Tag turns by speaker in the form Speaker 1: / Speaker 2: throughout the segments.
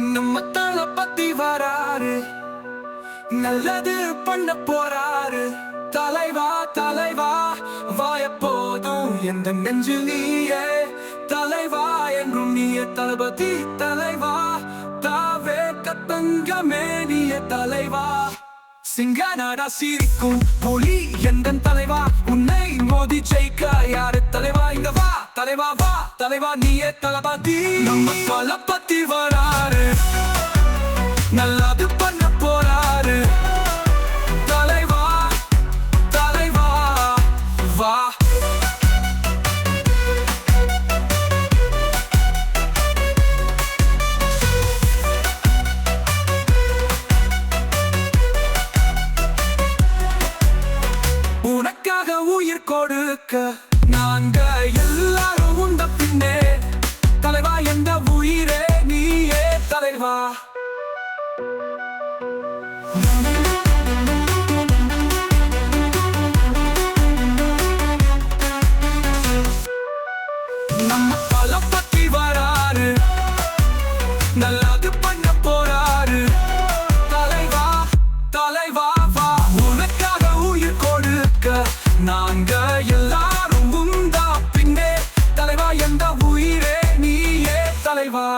Speaker 1: நம்ம தலை பத்தி வராரு. நல்லது பண்ண போறாரு. தலைவா தலைவா வாய போதும். எந்த நெஞ்சு நீயே? தலைவா என்றும் நீய தளபதி தலைவா. தாவே கத்தங்கமே நீயே தலைவா. சிங்கநாடா சிரிக்கும். தலைவா வா தலைவா நீயே தளபதி. நம்ம தளபதி வராரு. நல்லது பண்ண போறாரு. தலைவா தலைவா வா. உனக்காக உயிர் கொடுக்க நாங்க எல்லாரும் நம்ம தளபதி வராரு. நல்லது பண்ண போறாரு. தலைவா தலைவா வா. உனக்காக உயிர் கொடுக்க நாங்க எல்லாரும் உண்டா பின்னே தலைவா எந்த உயிரே நீயே தலைவா.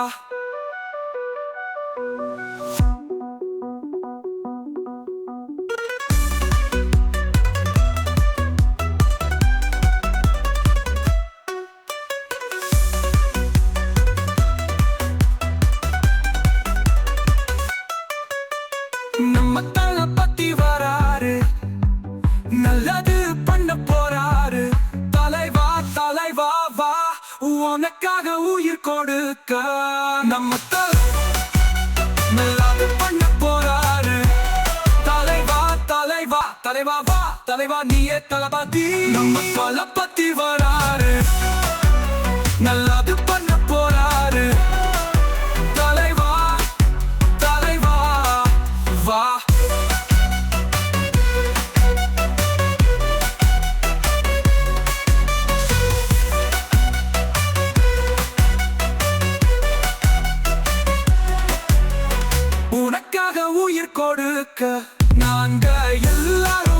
Speaker 1: உனக்காக உயிர் கொடுக்க நம்ம தல பண்ண போறாரு. தலைவா தலைவா தலைவா வா தலைவா நீயே தளபதி. நம்ம தளபதி வராரு. கொடுக்க. நாங்க எல்லாரும்